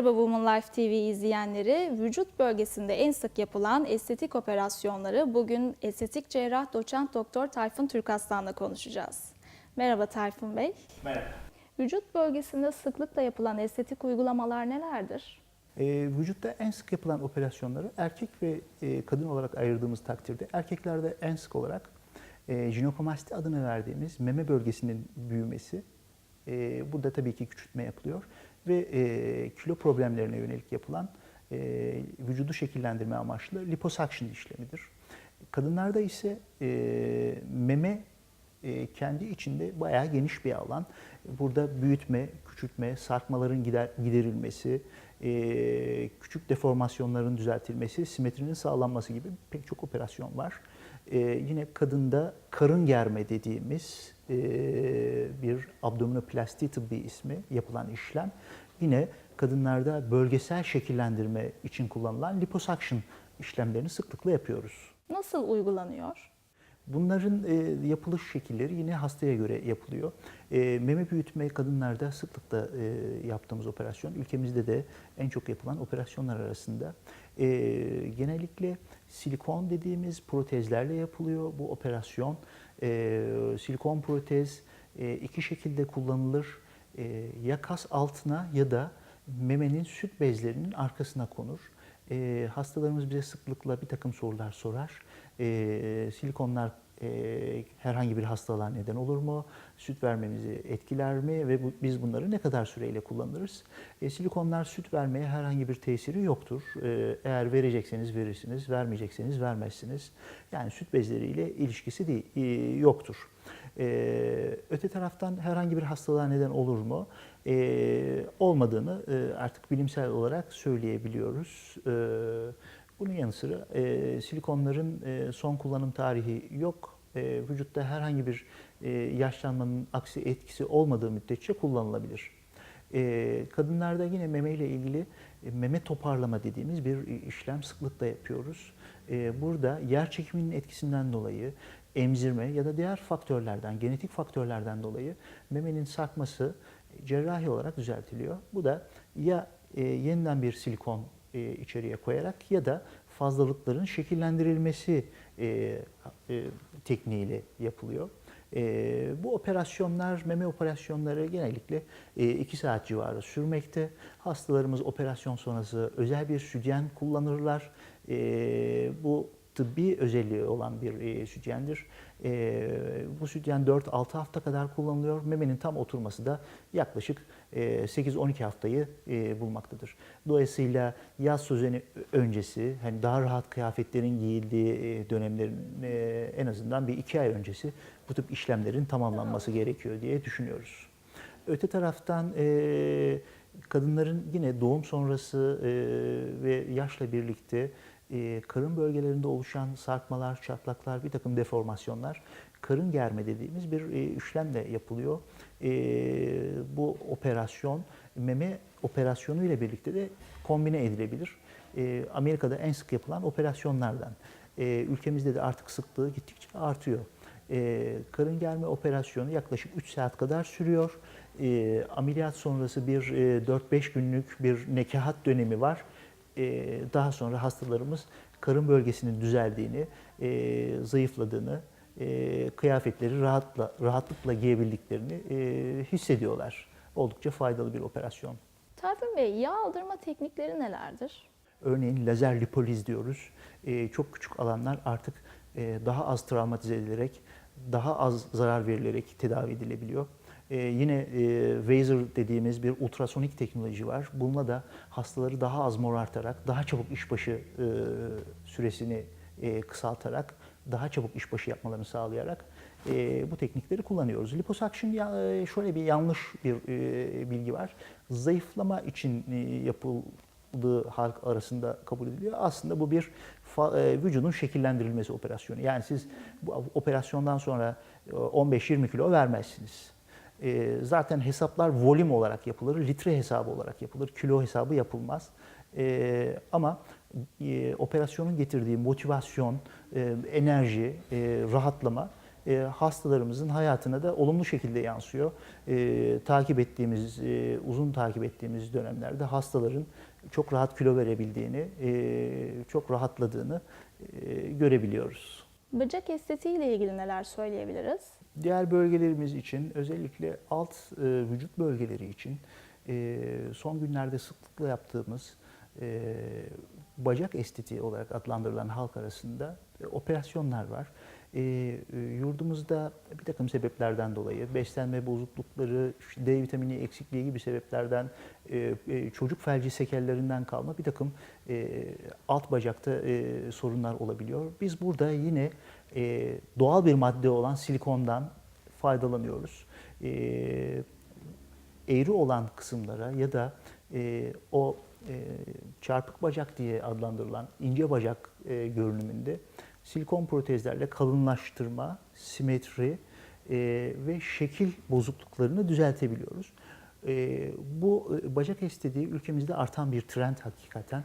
Merhaba Woman Life TV izleyenleri. Vücut bölgesinde en sık yapılan estetik operasyonları bugün estetik cerrah doçent doktor Tayfun Türkaslan'la konuşacağız. Merhaba Tayfun Bey. Merhaba. Vücut bölgesinde sıklıkla yapılan estetik uygulamalar nelerdir? Ee, vücutta en sık yapılan operasyonları erkek ve e, kadın olarak ayırdığımız takdirde erkeklerde en sık olarak e, jinekomasti adını verdiğimiz meme bölgesinin büyümesi. E, burada tabii ki küçültme yapılıyor ve e, kilo problemlerine yönelik yapılan e, vücudu şekillendirme amaçlı liposuction işlemidir. Kadınlarda ise e, meme e, kendi içinde bayağı geniş bir alan. Burada büyütme, küçültme, sarkmaların gider, giderilmesi, e, küçük deformasyonların düzeltilmesi, simetrinin sağlanması gibi pek çok operasyon var. E, yine kadında karın germe dediğimiz e, bir abdominoplasti tıbbi ismi yapılan işlem. Yine kadınlarda bölgesel şekillendirme için kullanılan liposuction işlemlerini sıklıkla yapıyoruz. Nasıl uygulanıyor? Bunların e, yapılış şekilleri yine hastaya göre yapılıyor. E, meme büyütme kadınlarda sıklıkla e, yaptığımız operasyon. Ülkemizde de en çok yapılan operasyonlar arasında. E, genellikle silikon dediğimiz protezlerle yapılıyor bu operasyon. E, silikon protez e, iki şekilde kullanılır. E, ya kas altına ya da memenin süt bezlerinin arkasına konur. E, hastalarımız bize sıklıkla bir takım sorular sorar. E, silikonlar e, herhangi bir hastalığa neden olur mu? Süt vermemizi etkiler mi? Ve bu, biz bunları ne kadar süreyle kullanırız? E, silikonlar süt vermeye herhangi bir tesiri yoktur. E, eğer verecekseniz verirsiniz, vermeyecekseniz vermezsiniz. Yani süt bezleriyle ilişkisi değil, e, yoktur. Ee, öte taraftan herhangi bir hastalığa neden olur mu? Ee, olmadığını e, artık bilimsel olarak söyleyebiliyoruz. Ee, bunun yanı sıra e, silikonların e, son kullanım tarihi yok. E, vücutta herhangi bir e, yaşlanmanın aksi etkisi olmadığı müddetçe kullanılabilir. E, kadınlarda yine meme ile ilgili e, meme toparlama dediğimiz bir işlem sıklıkla yapıyoruz. E, burada yer çekiminin etkisinden dolayı emzirme ya da diğer faktörlerden, genetik faktörlerden dolayı memenin sarkması cerrahi olarak düzeltiliyor. Bu da ya e, yeniden bir silikon e, içeriye koyarak ya da fazlalıkların şekillendirilmesi e, e, tekniğiyle yapılıyor. E, bu operasyonlar, meme operasyonları genellikle 2 saat civarı sürmekte. Hastalarımız operasyon sonrası özel bir sütyen kullanırlar. E, bu tıbbi özelliği olan bir e, sütyendir. E, bu sütyen 4-6 hafta kadar kullanılıyor. Memenin tam oturması da yaklaşık e, 8-12 haftayı e, bulmaktadır. Dolayısıyla yaz sözeni öncesi, hani daha rahat kıyafetlerin giyildiği e, dönemlerin e, en azından bir iki ay öncesi bu tip işlemlerin tamamlanması gerekiyor diye düşünüyoruz. Öte taraftan e, kadınların yine doğum sonrası e, ve yaşla birlikte e, karın bölgelerinde oluşan sarkmalar, çatlaklar, bir takım deformasyonlar karın germe dediğimiz bir e, işlemle yapılıyor. E, bu operasyon meme operasyonu ile birlikte de kombine edilebilir. E, Amerika'da en sık yapılan operasyonlardan. E, ülkemizde de artık sıklığı gittikçe artıyor. E, karın germe operasyonu yaklaşık 3 saat kadar sürüyor. E, ameliyat sonrası bir e, 4-5 günlük bir nekahat dönemi var. E, daha sonra hastalarımız karın bölgesinin düzeldiğini, e, zayıfladığını, e, kıyafetleri rahatla, rahatlıkla giyebildiklerini e, hissediyorlar. Oldukça faydalı bir operasyon. Tayfun Bey, yağ aldırma teknikleri nelerdir? Örneğin lazer lipoliz diyoruz. E, çok küçük alanlar artık e, daha az travmatize edilerek, daha az zarar verilerek tedavi edilebiliyor. Ee, yine e, Vaser dediğimiz bir ultrasonik teknoloji var. Bununla da hastaları daha az morartarak, daha çabuk işbaşı e, süresini e, kısaltarak, daha çabuk işbaşı yapmalarını sağlayarak e, bu teknikleri kullanıyoruz. Liposuction ya, e, şöyle bir yanlış bir e, bilgi var. Zayıflama için e, yapıldığı halk arasında kabul ediliyor. Aslında bu bir fa, e, vücudun şekillendirilmesi operasyonu. Yani siz bu operasyondan sonra e, 15-20 kilo vermezsiniz. E, zaten hesaplar volüm olarak yapılır, litre hesabı olarak yapılır, kilo hesabı yapılmaz. E, ama e, operasyonun getirdiği motivasyon, e, enerji, e, rahatlama e, hastalarımızın hayatına da olumlu şekilde yansıyor. E, takip ettiğimiz, e, uzun takip ettiğimiz dönemlerde hastaların çok rahat kilo verebildiğini, e, çok rahatladığını e, görebiliyoruz. Bacak estetiği ile ilgili neler söyleyebiliriz? Diğer bölgelerimiz için özellikle alt e, vücut bölgeleri için e, son günlerde sıklıkla yaptığımız e, bacak estetiği olarak adlandırılan halk arasında e, operasyonlar var. E, e, yurdumuzda bir takım sebeplerden dolayı beslenme bozuklukları, D vitamini eksikliği gibi sebeplerden e, e, çocuk felci sekellerinden kalma bir takım e, alt bacakta e, sorunlar olabiliyor. Biz burada yine e, doğal bir madde olan silikondan faydalanıyoruz. E, eğri olan kısımlara ya da e, o e, çarpık bacak diye adlandırılan ince bacak e, görünümünde silikon protezlerle kalınlaştırma, simetri e, ve şekil bozukluklarını düzeltebiliyoruz. Bu bacak estetiği ülkemizde artan bir trend hakikaten.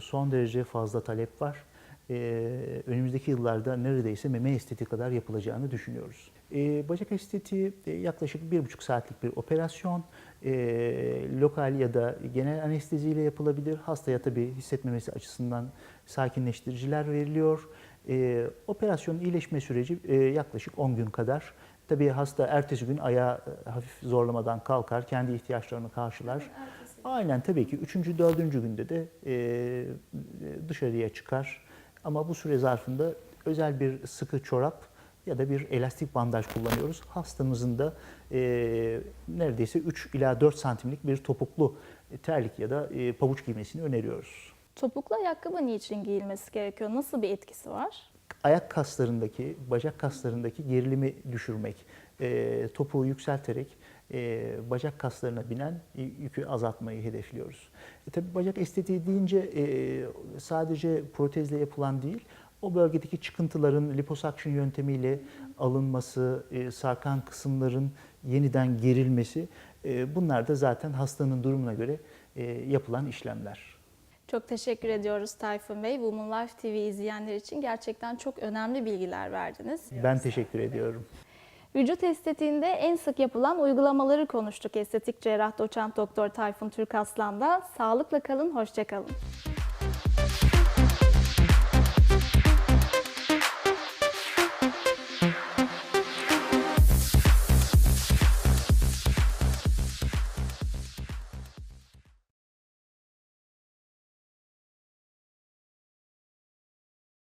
Son derece fazla talep var. Ee, önümüzdeki yıllarda neredeyse meme estetiği kadar yapılacağını düşünüyoruz. Ee, bacak estetiği e, yaklaşık bir buçuk saatlik bir operasyon. Ee, lokal ya da genel anesteziyle yapılabilir. Hastaya tabii hissetmemesi açısından sakinleştiriciler veriliyor. Ee, operasyonun iyileşme süreci e, yaklaşık 10 gün kadar. Tabii hasta ertesi gün ayağı e, hafif zorlamadan kalkar, kendi ihtiyaçlarını karşılar. Aynen tabii ki. Üçüncü, dördüncü günde de e, dışarıya çıkar. Ama bu süre zarfında özel bir sıkı çorap ya da bir elastik bandaj kullanıyoruz. Hastamızın da e, neredeyse 3 ila 4 santimlik bir topuklu terlik ya da e, pabuç giymesini öneriyoruz. Topuklu ayakkabı niçin giyilmesi gerekiyor? Nasıl bir etkisi var? Ayak kaslarındaki, bacak kaslarındaki gerilimi düşürmek, e, topuğu yükselterek e, bacak kaslarına binen yükü azaltmayı hedefliyoruz. E, tabii bacak estetiği deyince e, sadece protezle yapılan değil, o bölgedeki çıkıntıların liposuction yöntemiyle alınması, e, sarkan kısımların yeniden gerilmesi, e, bunlar da zaten hastanın durumuna göre e, yapılan işlemler. Çok teşekkür ediyoruz Tayfun Bey. Women Life TV izleyenler için gerçekten çok önemli bilgiler verdiniz. Ben teşekkür ediyorum. Vücut estetiğinde en sık yapılan uygulamaları konuştuk estetik cerrah doçent doktor Tayfun Türkaslan'da. Sağlıkla kalın, hoşça kalın.